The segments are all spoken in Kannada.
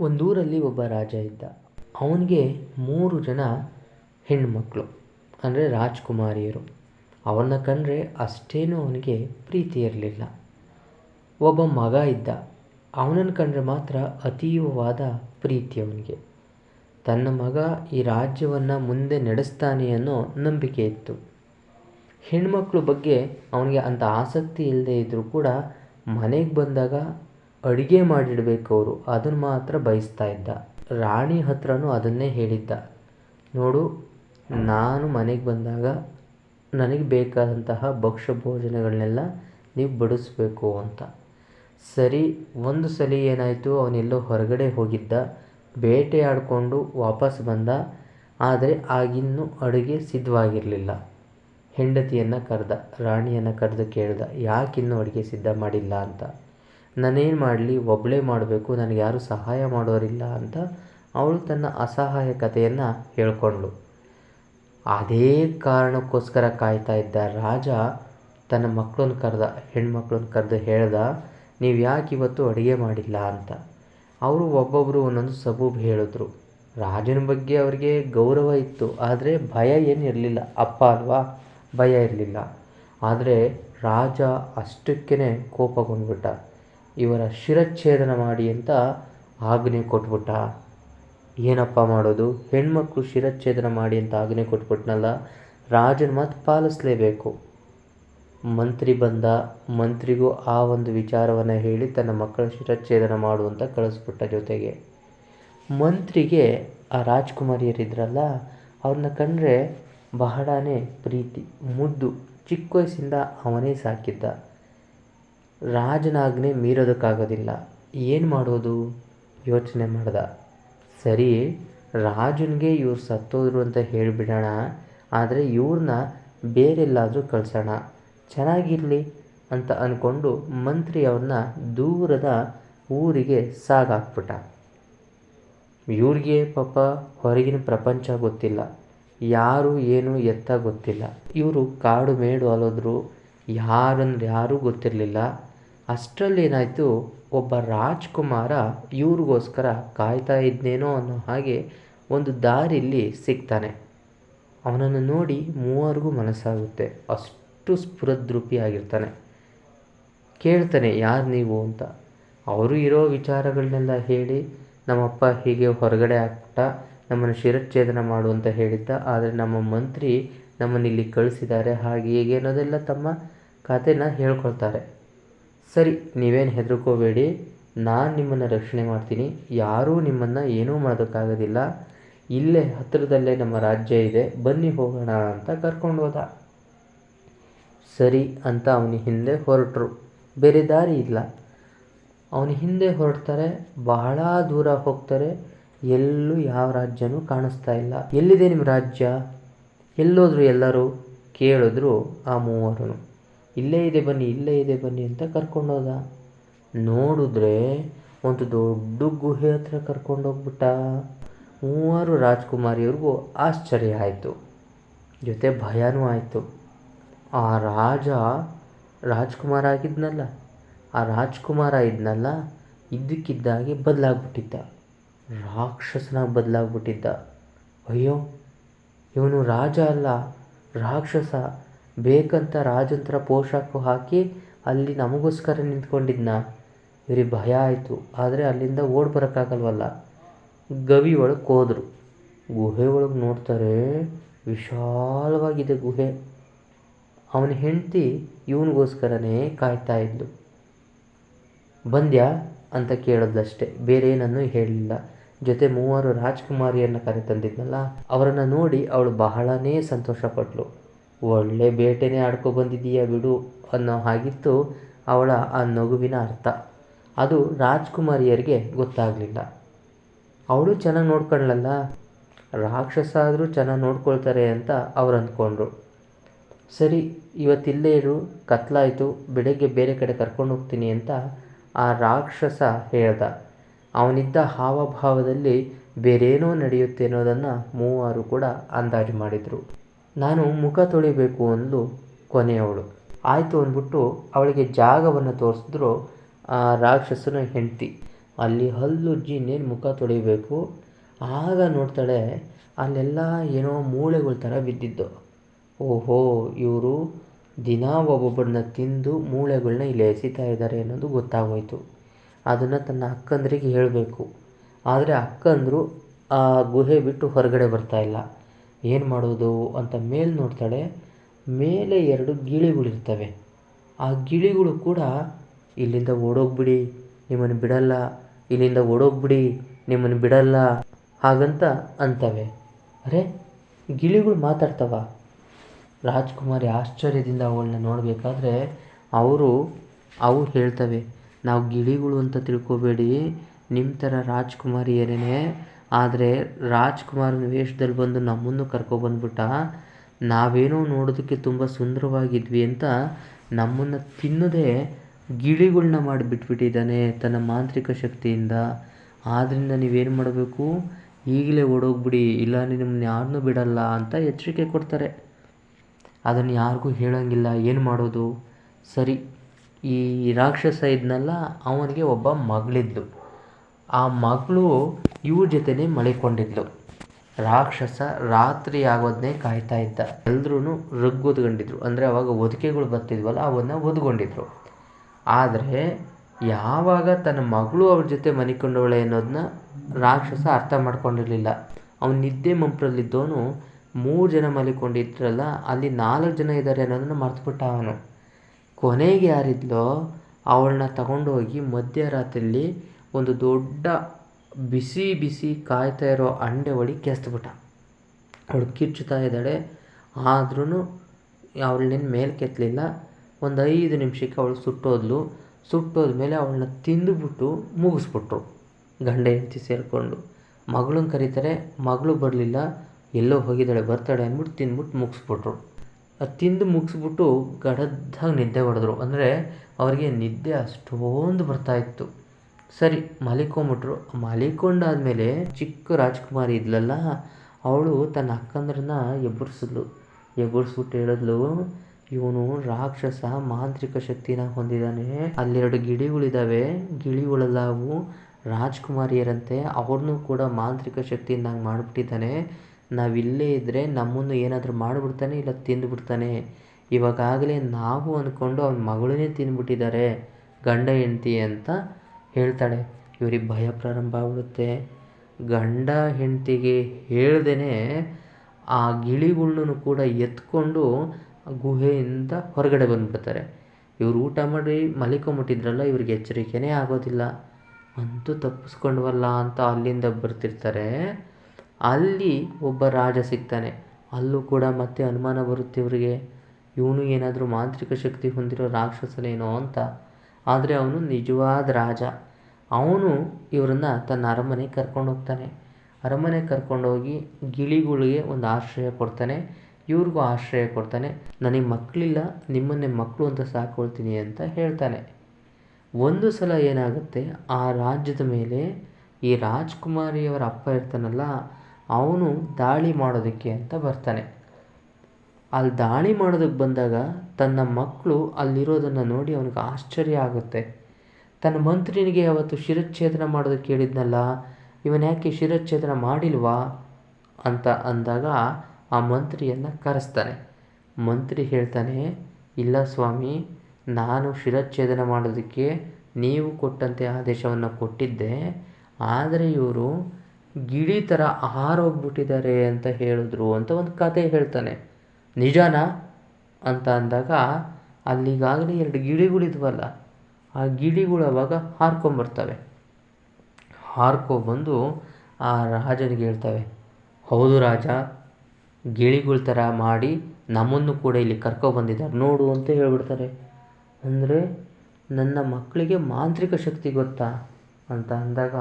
ಒಂದೂರಲ್ಲಿ ಒಬ್ಬ ರಾಜ ಇದ್ದ. ಅವನಿಗೆ ಮೂರು ಜನ ಹೆಣ್ಮಕ್ಳು, ಅಂದರೆ ರಾಜ್ಕುಮಾರಿಯರು. ಅವನ್ನ ಕಂಡ್ರೆ ಅಷ್ಟೇನೂ ಅವನಿಗೆ ಪ್ರೀತಿ ಇರಲಿಲ್ಲ. ಒಬ್ಬ ಮಗ ಇದ್ದ. ಅವನನ್ನು ಕಂಡ್ರೆ ಮಾತ್ರ ಅತೀವವಾದ ಪ್ರೀತಿ ಅವನಿಗೆ. ತನ್ನ ಮಗ ಈ ರಾಜ್ಯವನ್ನು ಮುಂದೆ ನಡೆಸ್ತಾನೆ ಅನ್ನೋ ನಂಬಿಕೆ ಇತ್ತು. ಹೆಣ್ಮಕ್ಳ ಬಗ್ಗೆ ಅವನಿಗೆ ಅಂಥ ಆಸಕ್ತಿ ಇಲ್ಲದೇ ಇದ್ದರೂ ಕೂಡ ಮನೆಗೆ ಬಂದಾಗ ಅಡುಗೆ ಮಾಡಿಡಬೇಕು ಅವರು. ಅದನ್ನು ಮಾತ್ರ ಬಯಸ್ತಾ ಇದ್ದ. ರಾಣಿ ಹತ್ರನೂ ಅದನ್ನೇ ಹೇಳಿದ್ದ. ನೋಡು, ನಾನು ಮನೆಗೆ ಬಂದಾಗ ನನಗೆ ಬೇಕಾದಂತಹ ಭಕ್ಷ್ಯ ಭೋಜನಗಳನ್ನೆಲ್ಲ ನೀವು ಬಡಿಸ್ಬೇಕು ಅಂತ. ಸರಿ, ಒಂದು ಸಲ ಏನಾಯಿತು, ಅವನೆಲ್ಲೋ ಹೊರಗಡೆ ಹೋಗಿದ್ದ. ಬೇಟೆ ಆಡಿಕೊಂಡು ವಾಪಸ್ ಬಂದ. ಆದರೆ ಆಗಿನ್ನೂ ಅಡುಗೆ ಸಿದ್ಧವಾಗಿರಲಿಲ್ಲ. ಹೆಂಡತಿಯನ್ನು ಕರೆದ, ರಾಣಿಯನ್ನು ಕರೆದು ಕೇಳ್ದ, ಯಾಕಿನ್ನೂ ಅಡುಗೆ ಸಿದ್ಧ ಮಾಡಿಲ್ಲ ಅಂತ. ನಾನೇನು ಮಾಡಲಿ ಒಬ್ಬಳೇ ಮಾಡಬೇಕು, ನನಗೆ ಯಾರು ಸಹಾಯ ಮಾಡೋರಿಲ್ಲ ಅಂತ ಅವಳು ತನ್ನ ಅಸಹಾಯಕತೆಯನ್ನು ಹೇಳ್ಕೊಂಡ್ಳು. ಅದೇ ಕಾರಣಕ್ಕೋಸ್ಕರ ಕಾಯ್ತಾ ಇದ್ದ ರಾಜ ತನ್ನ ಮಕ್ಕಳನ್ನ ಕರೆದ, ಹೆಣ್ಮಕ್ಳನ್ನ ಕರೆದು ಹೇಳ್ದ, ನೀವು ಯಾಕೆ ಇವತ್ತು ಅಡುಗೆ ಮಾಡಿಲ್ಲ ಅಂತ? ಅವರು ಒಬ್ಬೊಬ್ಬರು ಒಂದೊಂದು ಸಬೂಬು ಹೇಳಿದ್ರು. ರಾಜನ ಬಗ್ಗೆ ಅವರಿಗೆ ಗೌರವ ಇತ್ತು, ಆದರೆ ಭಯ ಏನಿರಲಿಲ್ಲ ಅಪ್ಪ ಅಲ್ವಾ? ಭಯ ಇರಲಿಲ್ಲ. ಆದರೆ ರಾಜ ಅಷ್ಟಕ್ಕೇ ಕೋಪಗೊಂಡ್ಬಿಟ್ಟ ಇವರ ಶಿರಚ್ಛೇದನ ಮಾಡಿ ಅಂತ ಆಜ್ಞೆ ಕೊಟ್ಬಿಟ್ಟ. ಏನಪ್ಪ ಮಾಡೋದು? ಹೆಣ್ಮಕ್ಳು ಶಿರಚ್ಛೇದನ ಮಾಡಿ ಅಂತ ಆಜ್ಞೆ ಕೊಟ್ಬಿಟ್ನಲ್ಲ, ರಾಜನ ಮಾತು ಪಾಲಿಸ್ಲೇಬೇಕು. ಮಂತ್ರಿ ಬಂದ, ಮಂತ್ರಿಗೂ ಆ ಒಂದು ವಿಚಾರವನ್ನು ಹೇಳಿ ತನ್ನ ಮಕ್ಕಳ ಶಿರಚ್ಛೇದನ ಮಾಡುವಂತ ಕಳಿಸ್ಬಿಟ್ಟ ಜೊತೆಗೆ. ಮಂತ್ರಿಗೆ ಆ ರಾಜ್ಕುಮಾರಿಯರಿದ್ರಲ್ಲ, ಅವ್ರನ್ನ ಕಂಡ್ರೆ ಬಹಳನೇ ಪ್ರೀತಿ, ಮುದ್ದು, ಚಿಕ್ಕ ವಯಸ್ಸಿಂದ ಅವನೇ ಸಾಕಿದ್ದ. ರಾಜನಾಜ್ಞೆ ಮೀರೋದಕ್ಕಾಗೋದಿಲ್ಲ. ಏನು ಮಾಡೋದು? ಯೋಚನೆ ಮಾಡ್ದ. ಸರಿ, ರಾಜನಿಗೆ ಇವ್ರು ಸತ್ತೋದ್ರು ಅಂತ ಹೇಳಿಬಿಡೋಣ, ಆದರೆ ಇವ್ರನ್ನ ಬೇರೆಲ್ಲಾದರೂ ಕಳಿಸೋಣ. ಚೆನ್ನಾಗಿರಲಿ ಅಂತ ಅಂದ್ಕೊಂಡು ಮಂತ್ರಿ ಅವ್ರನ್ನ ದೂರದ ಊರಿಗೆ ಸಾಗಾಕ್ಬಿಟ್ಟ. ಇವ್ರಿಗೆ ಪಾಪ ಹೊರಗಿನ ಪ್ರಪಂಚ ಗೊತ್ತಿಲ್ಲ. ಯಾರು ಏನು ಎತ್ತ ಗೊತ್ತಿಲ್ಲ. ಇವರು ಕಾಡು ಮೇಡು ಅಲೋದ್ರು ಯಾರಂದ್ರೆ ಯಾರೂ ಗೊತ್ತಿರಲಿಲ್ಲ. ಅಷ್ಟರಲ್ಲಿ ಏನಾಯಿತು ಒಬ್ಬ ರಾಜ್ಕುಮಾರ ಇವ್ರಿಗೋಸ್ಕರ ಕಾಯ್ತಾ ಇದ್ನೇನೋ ಅನ್ನೋ ಹಾಗೆ ಒಂದು ದಾರಿಲಿ ಸಿಗ್ತಾನೆ. ಅವನನ್ನು ನೋಡಿ ಮೂವರಿಗೂ ಮನಸ್ಸಾಗುತ್ತೆ. ಅಷ್ಟು ಸ್ಫುರದ್ರೂಪಿ ಆಗಿರ್ತಾನೆ. ಕೇಳ್ತಾನೆ, ಯಾರು ನೀವು? ಅಂತ. ಅವರು ಇರೋ ವಿಚಾರಗಳನ್ನೆಲ್ಲ ಹೇಳಿ, ನಮ್ಮಪ್ಪ ಹೀಗೆ ಹೊರಗಡೆ ಹಾಕ್ಬಿಟ್ಟ ನಮ್ಮನ್ನು ಶಿರಚ್ಛೇದನ ಮಾಡು ಅಂತ ಹೇಳಿದ್ದ. ಆದರೆ ನಮ್ಮ ಮಂತ್ರಿ ನಮ್ಮನ್ನು ಇಲ್ಲಿ ಕಳಿಸಿದ್ದಾರೆ. ಹಾಗೆ ಹೀಗೆ ಅನ್ನೋದೆಲ್ಲ ತಮ್ಮ ಕಥೆನ ಹೇಳ್ಕೊಳ್ತಾರೆ. ಸರಿ, ನೀವೇನು ಹೆದರ್ಕೋಬೇಡಿ. ನಾನು ನಿಮ್ಮನ್ನು ರಕ್ಷಣೆ ಮಾಡ್ತೀನಿ. ಯಾರೂ ನಿಮ್ಮನ್ನು ಏನೂ ಮಾಡೋದಕ್ಕಾಗೋದಿಲ್ಲ. ಇಲ್ಲೇ ಹತ್ತಿರದಲ್ಲೇ ನಮ್ಮ ರಾಜ್ಯ ಇದೆ. ಬನ್ನಿ ಹೋಗೋಣ ಅಂತ ಕರ್ಕೊಂಡು ಹೋದ. ಸರಿ ಅಂತ ಅವನ ಹಿಂದೆ ಹೊರಟರು. ಬೇರೆ ದಾರಿ ಇಲ್ಲ. ಅವನ ಹಿಂದೆ ಹೊರಡ್ತಾರೆ, ಬಹಳ ದೂರ ಹೋಗ್ತಾರೆ. ಎಲ್ಲೂ ಯಾವ ರಾಜ್ಯನೂ ಕಾಣಿಸ್ತಾ ಇಲ್ಲ. ಎಲ್ಲಿದೆ ನಿಮ್ಮ ರಾಜ್ಯ? ಎಲ್ಲೋದ್ರು ಎಲ್ಲರೂ ಕೇಳಿದ್ರು ಆ ಮೂವರು ಇಲ್ಲೇ ಇದೆ ಬನ್ನಿ, ಇಲ್ಲೇ ಇದೆ ಬನ್ನಿ ಅಂತ ಕರ್ಕೊಂಡೋದ. ನೋಡಿದ್ರೆ ಒಂದು ದೊಡ್ಡ ಗುಹೆ ಹತ್ರ ಕರ್ಕೊಂಡೋಗ್ಬಿಟ್ಟ. ಮೂವರು ರಾಜ್ಕುಮಾರಿಯವ್ರಿಗೂ ಆಶ್ಚರ್ಯ ಆಯಿತು. ಜೊತೆ ಭಯನೂ ಆಯಿತು. ಆ ರಾಜ ರಾಜ್ಕುಮಾರ ಆಗಿದ್ನಲ್ಲ, ಆ ರಾಜ್ಕುಮಾರ ಇದ್ನಲ್ಲ, ಇದ್ದಕ್ಕಿದ್ದಾಗೆ ಬದಲಾಗ್ಬಿಟ್ಟಿದ್ದ. ರಾಕ್ಷಸನಾಗಿ ಬದಲಾಗ್ಬಿಟ್ಟಿದ್ದ. ಅಯ್ಯೋ, ಇವನು ರಾಜ ಅಲ್ಲ, ರಾಕ್ಷಸ. ಬೇಕಂತ ರಾಜಂತ್ರ ಪೋಷಾಕು ಹಾಕಿ ಅಲ್ಲಿ ನಮಗೋಸ್ಕರ ನಿಂತ್ಕೊಂಡಿದ್ನ. ಇವ್ರಿಗೆ ಭಯ ಆಯಿತು. ಆದರೆ ಅಲ್ಲಿಂದ ಓಡಿ ಬರೋಕ್ಕಾಗಲ್ವಲ್ಲ. ಗವಿ ಒಳಗೆ ಹೋದರು. ಗುಹೆ ಒಳಗೆ ನೋಡ್ತಾರೆ, ವಿಶಾಲವಾಗಿದೆ ಗುಹೆ. ಅವನ ಹೆಂಡತಿ ಇವನಿಗೋಸ್ಕರನೇ ಕಾಯ್ತಾ ಇದ್ಲು. ಬಂದ್ಯಾ ಅಂತ ಕೇಳೋದಷ್ಟೇ. ಬೇರೆ ಏನನ್ನೂ ಹೇಳಲಿಲ್ಲ ಜೊತೆ ಮೂವರು ರಾಜ್ಕುಮಾರಿಯನ್ನು ಕರೆತಂದಿದ್ನಲ್ಲ. ಅವರನ್ನು ನೋಡಿ ಅವಳು ಬಹಳನೇ ಸಂತೋಷಪಟ್ಲು. ಒಳ್ಳೆ ಬೇಟೆನೇ ಆಡ್ಕೊ ಬಂದಿದ್ದೀಯ ಬಿಡು ಅನ್ನೋ ಹಾಗಿತ್ತು ಅವಳ ಆ ನಗುವಿನ ಅರ್ಥ. ಅದು ರಾಜ್ಕುಮಾರಿಯರಿಗೆ ಗೊತ್ತಾಗಲಿಲ್ಲ. ಅವಳು ಚೆನ್ನಾಗಿ ನೋಡ್ಕೊಳ್ಳಲ್ಲ ರಾಕ್ಷಸ ಆದರೂ ಚೆನ್ನಾಗಿ ನೋಡ್ಕೊಳ್ತಾರೆ ಅಂತ ಅವ್ರು ಅಂದ್ಕೊಂಡ್ರು. ಸರಿ, ಇವತ್ತಿಲ್ಲೇ ಇರು, ಕತ್ಲಾಯಿತು, ಬೆಳಗ್ಗೆ ಬೇರೆ ಕಡೆ ಕರ್ಕೊಂಡು ಹೋಗ್ತೀನಿ ಅಂತ ಆ ರಾಕ್ಷಸ ಹೇಳ್ದ. ಅವನಿದ್ದ ಹಾವಭಾವದಲ್ಲಿ ಬೇರೇನೋ ನಡೆಯುತ್ತೆ ಅನ್ನೋದನ್ನು ಮೂವರು ಕೂಡ ಅಂದಾಜು ಮಾಡಿದರು. ನಾನು ಮುಖ ತೊಳಿಬೇಕು ಅಂದು ಕೊನೆಯವಳು. ಆಯಿತು ಅಂದ್ಬಿಟ್ಟು ಅವಳಿಗೆ ಜಾಗವನ್ನು ತೋರಿಸಿದ್ರು ಆ ರಾಕ್ಷಸನ ಹೆಂಡತಿ. ಅಲ್ಲಿ ಹಲ್ಲುಜ್ಜಿ ಇನ್ನೇನು ಮುಖ ತೊಳಿಬೇಕು? ಆಗ ನೋಡ್ತಾಳೆ ಅಲ್ಲೆಲ್ಲ ಏನೋ ಮೂಳೆಗಳ ಥರ ಬಿದ್ದಿದ್ದು. ಓಹೋ, ಇವರು ದಿನ ಒಬ್ಬೊಬ್ಬರನ್ನ ತಿಂದು ಮೂಳೆಗಳನ್ನ ಇಲ್ಲಿ ಎಸಿತಾ ಇದ್ದಾರೆ ಅನ್ನೋದು ಗೊತ್ತಾಗೋಯ್ತು. ಅದನ್ನು ತನ್ನ ಅಕ್ಕಂದ್ರಿಗೆ ಹೇಳಬೇಕು. ಆದರೆ ಅಕ್ಕಂದರು ಆ ಗುಹೆ ಬಿಟ್ಟು ಹೊರಗಡೆ ಬರ್ತಾ ಇಲ್ಲ. ಏನು ಮಾಡೋದು ಅಂತ ಮೇಲೆ ನೋಡ್ತಾಳೆ, ಮೇಲೆ ಎರಡು ಗಿಳಿಗಳಿರ್ತವೆ ಆ ಗಿಳಿಗಳು ಕೂಡ, ಇಲ್ಲಿಂದ ಓಡೋಗ್ಬಿಡಿ, ನಿಮ್ಮನ್ನು ಬಿಡಲ್ಲ, ಇಲ್ಲಿಂದ ಓಡೋಗ್ಬಿಡಿ, ನಿಮ್ಮನ್ನು ಬಿಡಲ್ಲ ಹಾಗಂತ ಅಂತವೆ. ಅರೆ, ಗಿಳಿಗಳು ಮಾತಾಡ್ತವ. ರಾಜ್ಕುಮಾರಿ ಆಶ್ಚರ್ಯದಿಂದ ಅವಳನ್ನ ನೋಡಬೇಕಾದ್ರೆ, ಅವರು ಅವು ಹೇಳ್ತವೆ, ನಾವು ಗಿಳಿಗಳು ಅಂತ ತಿಳ್ಕೊಬೇಡಿ ನಿಮ್ಮ ಥರ ರಾಜ್ಕುಮಾರಿಯರೇ ಆದರೆ ರಾಜ್ಕುಮಾರನ ವೇಷದಲ್ಲಿ ಬಂದು ನಮ್ಮನ್ನು ಕರ್ಕೊಬಂದ್ಬಿಟ್ಟ ನಾವೇನೋ ನೋಡೋದಕ್ಕೆ ತುಂಬ ಸುಂದರವಾಗಿದ್ವಿ ಅಂತ ನಮ್ಮನ್ನು ತಿನ್ನದೇ ಗಿಳಿಗಳನ್ನ ಮಾಡಿಬಿಟ್ಬಿಟ್ಟಿದ್ದಾನೆ ತನ್ನ ಮಾಂತ್ರಿಕ ಶಕ್ತಿಯಿಂದ. ಆದ್ದರಿಂದ ನೀವೇನು ಮಾಡಬೇಕು? ಈಗಲೇ ಓಡೋಗ್ಬಿಡಿ, ಇಲ್ಲ ನಿಮ್ಮನ್ನ ಯಾರನ್ನೂ ಬಿಡಲ್ಲ ಅಂತ ಎಚ್ಚರಿಕೆ ಕೊಡ್ತಾರೆ. ಅದನ್ನು ಯಾರಿಗೂ ಹೇಳೋಂಗಿಲ್ಲ, ಏನು ಮಾಡೋದು? ಸರಿ, ಈ ರಾಕ್ಷಸ ಇದ್ನಲ್ಲ, ಅವನಿಗೆ ಒಬ್ಬ ಮಗಳಿದ್ಲು. ಆ ಮಗಳು ಇವ್ರ ಜೊತೆನೆ ಮಲಿಕೊಂಡಿದ್ಲು. ರಾಕ್ಷಸ ರಾತ್ರಿ ಆಗೋದನ್ನೇ ಕಾಯ್ತಾ ಇದ್ದ. ಎಲ್ರೂ ರಗ್ ಒದ್ಕೊಂಡಿದ್ರು ಅಂದರೆ ಅವಾಗ ಹೊದಿಕೆಗಳು ಬರ್ತಿದ್ವಲ್ಲ, ಅವನ್ನ ಒದ್ಕೊಂಡಿದ್ರು ಆದರೆ ಯಾವಾಗ ತನ್ನ ಮಗಳು ಅವ್ರ ಜೊತೆ ಮನಿಕೊಂಡವಳೆ ಅನ್ನೋದನ್ನ ರಾಕ್ಷಸ ಅರ್ಥ ಮಾಡ್ಕೊಂಡಿರಲಿಲ್ಲ. ಅವನು ನಿದ್ದೆ ಮಂಪ್ರಲ್ಲಿದ್ದವನು ಮೂರು ಜನ ಮಲಿಕೊಂಡಿದ್ರಲ್ಲ, ಅಲ್ಲಿ ನಾಲ್ಕು ಜನ ಇದ್ದಾರೆ ಅನ್ನೋದನ್ನ ಮರ್ತುಬಿಟ್ಟ ಅವನು. ಕೊನೆಗೆ ಯಾರಿದ್ಲೋ ಅವಳನ್ನ ತಗೊಂಡೋಗಿ ಮಧ್ಯರಾತ್ರಿಯಲ್ಲಿ ಒಂದು ದೊಡ್ಡ ಬಿಸಿ ಬಿಸಿ ಕಾಯ್ತಾ ಇರೋ ಅಂಡೆ ಒಡಿ ಕೆಸ್ತ್ಬಿಟ್ಟ. ಅವಳು ಕಿರ್ಚುತ್ತಾ ಇದ್ದಾಳೆ. ಆದ್ರೂ ಅವಳನ್ನೇನು ಮೇಲೆ ಕೆತ್ತಲಿಲ್ಲ. ಒಂದು ಐದು ನಿಮಿಷಕ್ಕೆ ಅವಳು ಸುಟ್ಟೋದ್ಲು. ಸುಟ್ಟೋದ್ಮೇಲೆ ಅವಳನ್ನ ತಿಂದುಬಿಟ್ಟು ಮುಗಿಸ್ಬಿಟ್ರು. ಗಂಡ ಹೆಂಡತಿ ಸೇರಿಕೊಂಡು. ಮಗಳನ್ನ ಕರೀತಾರೆ. ಮಗಳು ಬರಲಿಲ್ಲ. ಎಲ್ಲೋ ಹೋಗಿದ್ದಾಳೆ. ಬರ್ತಾಳೆ ಅಂದ್ಬಿಟ್ಟು ತಿಂದ್ಬಿಟ್ಟು ಮುಗಿಸ್ಬಿಟ್ರು. ಅದು ತಿಂದು ಮುಗಿಸ್ಬಿಟ್ಟು ಗಡದ್ದಾಗಿ ನಿದ್ದೆ ಹೊಡೆದ್ರು. ಅಂದರೆ ಅವರಿಗೆ ನಿದ್ದೆ ಅಷ್ಟೊಂದು ಬರ್ತಾಯಿತ್ತು ಸರಿ ಮಲಿಕೊಂಬಿಟ್ರು ಮಲಿಕೊಂಡಾದ್ಮೇಲೆ ಚಿಕ್ಕ ರಾಜ್ಕುಮಾರಿ ಇದ್ಲಲ್ಲ, ಅವಳು ತನ್ನ ಅಕ್ಕಂದ್ರನ್ನ ಎಬ್ಬರಿಸಿದ್ಲು ಎಬ್ಬರಿಸ್ಬಿಟ್ಟು ಹೇಳಿದ್ಲು, ಇವನು ರಾಕ್ಷಸ ಮಾಂತ್ರಿಕ ಶಕ್ತಿನ ಹೊಂದಿದ್ದಾನೆ ಅಲ್ಲೆರಡು ಗಿಳಿಗಳಿದ್ದಾವೆ ಗಿಳಿಗಳೆಲ್ಲ ಅವು ರಾಜ್ಕುಮಾರಿಯರಂತೆ ಅವ್ರನ್ನೂ ಕೂಡ ಮಾಂತ್ರಿಕ ಶಕ್ತಿಯಿಂದ ಹಂಗೆ ಮಾಡಿಬಿಟ್ಟಿದ್ದಾನೆ. ನಾವಿಲ್ಲೇ ಇದ್ದರೆ ನಮ್ಮನ್ನು ಏನಾದರೂ ಮಾಡಿಬಿಡ್ತಾನೆ ಇಲ್ಲ ತಿಂದುಬಿಡ್ತಾನೆ. ಇವಾಗಾಗಲೇ ನಾವು ಅಂದ್ಕೊಂಡು ಅವನ ಮಗಳನ್ನೇ ತಿಂದುಬಿಟ್ಟಿದ್ದಾರೆ ಗಂಡ, ಹೆಂಡ್ತಿ ಅಂತ ಹೇಳ್ತಾಳೆ, ಇವ್ರಿಗೆ ಭಯ ಪ್ರಾರಂಭ ಆಗ್ಬಿಡುತ್ತೆ. ಗಂಡ ಹೆಂಡತಿಗೆ ಹೇಳ್ದೇ ಆ ಗಿಳಿಗಳ್ನೂ ಕೂಡ ಎತ್ಕೊಂಡು ಗುಹೆಯಿಂದ ಹೊರಗಡೆ ಬಂದುಬಿಡ್ತಾರೆ. ಇವ್ರು ಊಟ ಮಾಡಿ ಮಲಿಕೊಂಬಿಟ್ಟಿದ್ರಲ್ಲ, ಇವ್ರಿಗೆ ಎಚ್ಚರಿಕೆನೇ ಆಗೋದಿಲ್ಲ. ಅಂತೂ ತಪ್ಪಿಸ್ಕೊಂಡ್ವಲ್ಲ ಅಂತ ಅಲ್ಲಿಂದ ಬರ್ತಿರ್ತಾರೆ. ಅಲ್ಲಿ ಒಬ್ಬ ರಾಜ ಸಿಗ್ತಾನೆ. ಅಲ್ಲೂ ಕೂಡ ಮತ್ತೆ ಅನುಮಾನ ಬರುತ್ತೆ ಇವರಿಗೆ. ಇವನು ಏನಾದರೂ ಮಾಂತ್ರಿಕ ಶಕ್ತಿ ಹೊಂದಿರೋ ರಾಕ್ಷಸನೇನೋ ಅಂತ. ಆದರೆ ಅವನು ನಿಜವಾದ ರಾಜ. ಅವನು ಇವರನ್ನು ತನ್ನ ಅರಮನೆಗೆ ಕರ್ಕೊಂಡು ಹೋಗ್ತಾನೆ. ಅರಮನೆಗೆ ಕರ್ಕೊಂಡೋಗಿ ಗಿಳಿಗಳಿಗೆ ಒಂದು ಆಶ್ರಯ ಕೊಡ್ತಾನೆ. ಇವ್ರಿಗೂ ಆಶ್ರಯ ಕೊಡ್ತಾನೆ. ನನಗೆ ಮಕ್ಕಳಿಲ್ಲ, ನಿಮ್ಮನ್ನೇ ಮಕ್ಕಳು ಅಂತ ಸಾಕೊಳ್ತೀನಿ ಅಂತ ಹೇಳ್ತಾನೆ. ಒಂದು ಸಲ ಏನಾಗುತ್ತೆ? ಆ ರಾಜ್ಯದ ಮೇಲೆ ಈ ರಾಜ್ಕುಮಾರಿಯವರ ಅಪ್ಪ ಇರ್ತಾನಲ್ಲ, ಅವನು ದಾಳಿ ಮಾಡೋದಕ್ಕೆ ಅಂತ ಬರ್ತಾನೆ. ಅಲ್ಲಿ ದಾಳಿ ಮಾಡೋದಕ್ಕೆ ಬಂದಾಗ ತನ್ನ ಮಕ್ಕಳು ಅಲ್ಲಿರೋದನ್ನು ನೋಡಿ ಅವನಿಗೆ ಆಶ್ಚರ್ಯ ಆಗುತ್ತೆ. ತನ್ನ ಮಂತ್ರಿನಿಗೆ ಅವತ್ತು ಶಿರಚ್ಛೇದನ ಮಾಡೋದಕ್ಕೆ ಹೇಳಿದ್ನಲ್ಲ, ಇವನು ಯಾಕೆ ಶಿರಚ್ಛೇದನ ಮಾಡಿಲ್ವಾ? ಅಂತ ಅಂದಾಗ ಆ ಮಂತ್ರಿಯನ್ನು ಕರೆಸ್ತಾನೆ. ಮಂತ್ರಿ ಹೇಳ್ತಾನೆ, ಇಲ್ಲ ಸ್ವಾಮಿ, ನಾನು ಶಿರಚ್ಛೇದನ ಮಾಡೋದಕ್ಕೆ ನೀವು ಕೊಟ್ಟಂತೆ ಆದೇಶವನ್ನು ಕೊಟ್ಟಿದ್ದೆ. ಆದರೆ ಇವರು ಗಿಳಿ ಥರ ಹಾರೋಗ್ಬಿಟ್ಟಿದ್ದಾರೆ ಅಂತ ಹೇಳಿದ್ರು ಅಂತ ಒಂದು ಕತೆ ಹೇಳ್ತಾನೆ. ನಿಜಾನಾ ಅಂತ ಅಂದಾಗ ಅಲ್ಲಿಗಾಗಲೇ ಎರಡು ಗಿಳಿಗಳಿದ್ವಲ್ಲ ಆ ಗಿಳಿಗಳು ಅವಾಗ ಹಾರ್ಕೊಂಬರ್ತವೆ. ಹಾರ್ಕೊಬಂದು ಆ ರಾಜನಿಗೆ ಹೇಳ್ತವೆ, ಹೌದು ರಾಜ, ಗಿಳಿಗಳ ಥರ ಮಾಡಿ ನಮ್ಮನ್ನು ಕೂಡ ಇಲ್ಲಿ ಕರ್ಕೊಬಂದಿದ್ದಾರೆ ನೋಡು ಅಂತ ಹೇಳ್ಬಿಡ್ತಾರೆ. ಅಂದರೆ, ನನ್ನ ಮಕ್ಕಳಿಗೆ ಮಾಂತ್ರಿಕ ಶಕ್ತಿ ಗೊತ್ತಾ? ಅಂತ ಅಂದಾಗ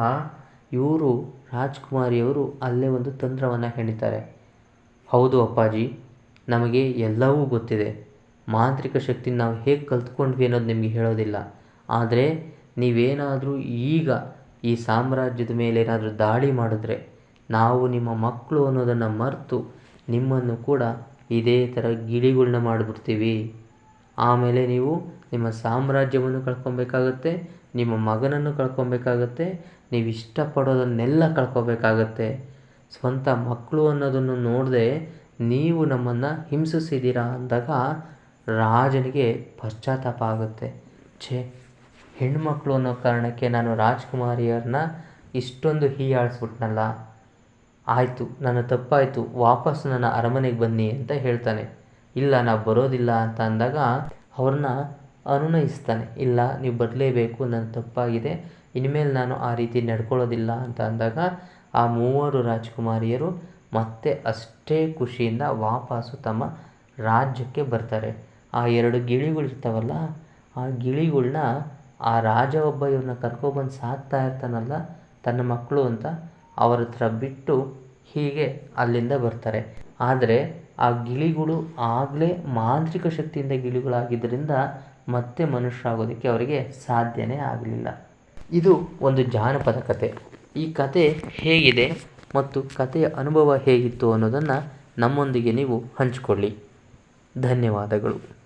ಇವರು ರಾಜ್ಕುಮಾರಿಯವರು ಅಲ್ಲೇ ಒಂದು ತಂತ್ರವನ್ನು ಹೆಣಿತಾರೆ. ಹೌದು ಅಪ್ಪಾಜಿ ನಮಗೆ ಎಲ್ಲವೂ ಗೊತ್ತಿದೆ. ಮಾಂತ್ರಿಕ ಶಕ್ತಿ ನಾವು ಹೇಗೆ ಕಲ್ತ್ಕೊಂಡ್ವಿ ಅನ್ನೋದು ನಿಮಗೆ ಹೇಳೋದಿಲ್ಲ. ಆದರೆ ನೀವೇನಾದರೂ ಈಗ ಈ ಸಾಮ್ರಾಜ್ಯದ ಮೇಲೆ ಏನಾದರೂ ದಾಳಿ ಮಾಡಿದ್ರೆ ನಾವು ನಿಮ್ಮ ಮಕ್ಕಳು ಅನ್ನೋದನ್ನು ಮರೆತು ನಿಮ್ಮನ್ನು ಕೂಡ ಇದೇ ಥರ ಗಿಳಿಗಳನ್ನ ಮಾಡಿಬಿಡ್ತೀವಿ. ಆಮೇಲೆ ನೀವು ನಿಮ್ಮ ಸಾಮ್ರಾಜ್ಯವನ್ನು ಕಳ್ಕೊಬೇಕಾಗತ್ತೆ, ನಿಮ್ಮ ಮಗನನ್ನು ಕಳ್ಕೊಬೇಕಾಗತ್ತೆ, ನೀವು ಇಷ್ಟಪಡೋದನ್ನೆಲ್ಲ ಕಳ್ಕೊಬೇಕಾಗತ್ತೆ. ಸ್ವಂತ ಮಕ್ಕಳು ಅನ್ನೋದನ್ನು ನೋಡದೆ ನೀವು ನಮ್ಮನ್ನು ಹಿಂಸಿಸಿದ್ದೀರಾ ಅಂದಾಗ ರಾಜನಿಗೆ ಪಶ್ಚಾತ್ತಾಪ ಆಗುತ್ತೆ. ಛೇ, ಹೆಣ್ಮಕ್ಳು ಅನ್ನೋ ಕಾರಣಕ್ಕೆ ನಾನು ರಾಜ್ಕುಮಾರಿಯರನ್ನ ಇಷ್ಟೊಂದು ಹೀಯಾಳಿಸ್ಬಿಟ್ನಲ್ಲ. ಆಯಿತು, ನನ್ನ ತಪ್ಪಾಯಿತು ವಾಪಸ್ ನನ್ನ ಅರಮನೆಗೆ ಬನ್ನಿ ಅಂತ ಹೇಳ್ತಾನೆ. ಇಲ್ಲ, ನಾ ಬರೋದಿಲ್ಲ ಅಂತ ಅಂದಾಗ ಅವ್ರನ್ನ ಅನುನಯಿಸ್ತಾನೆ. ಇಲ್ಲ, ನೀವು ಬರಲೇಬೇಕು ನನ್ನ ತಪ್ಪಾಗಿದೆ, ಇನ್ಮೇಲೆ ನಾನು ಆ ರೀತಿ ನಡ್ಕೊಳ್ಳೋದಿಲ್ಲ ಅಂತ ಅಂದಾಗ ಆ ಮೂವರು ರಾಜ್ಕುಮಾರಿಯರು ಮತ್ತೆ ಅಷ್ಟೇ ಖುಷಿಯಿಂದ ವಾಪಸ್ಸು ತಮ್ಮ ರಾಜ್ಯಕ್ಕೆ ಬರ್ತಾರೆ. ಆ ಎರಡು ಗಿಳಿಗಳಿರ್ತಾವಲ್ಲ ಆ ಗಿಳಿಗಳ್ನ ಆ ರಾಜ ಒಬ್ಬ ಇವ್ರನ್ನ ಕರ್ಕೊಬಂದು ಸಾಕ್ತಾ ಇರ್ತಾನಲ್ಲ, ತನ್ನ ಮಕ್ಕಳು ಅಂತ, ಅವ್ರ ಹತ್ರ ಬಿಟ್ಟು ಹೀಗೆ ಅಲ್ಲಿಂದ ಬರ್ತಾರೆ. ಆದರೆ ಆ ಗಿಳಿಗಳು ಆಗಲೇ ಮಾಂತ್ರಿಕ ಶಕ್ತಿಯಿಂದ ಗಿಳಿಗಳಾಗಿದ್ದರಿಂದ ಮತ್ತೆ ಮನುಷ್ಯರಾಗೋದಕ್ಕೆ ಅವರಿಗೆ ಸಾಧ್ಯನೇ ಆಗಲಿಲ್ಲ. ಇದು ಒಂದು ಜಾನಪದ ಕತೆ. ಈ ಕತೆ ಹೇಗಿದೆ? ಮತ್ತು ಕಥೆಯ ಅನುಭವ ಹೇಗಿತ್ತು ಅನ್ನೋದನ್ನು ನಮ್ಮೊಂದಿಗೆ ನೀವು ಹಂಚಿಕೊಳ್ಳಿ. ಧನ್ಯವಾದಗಳು.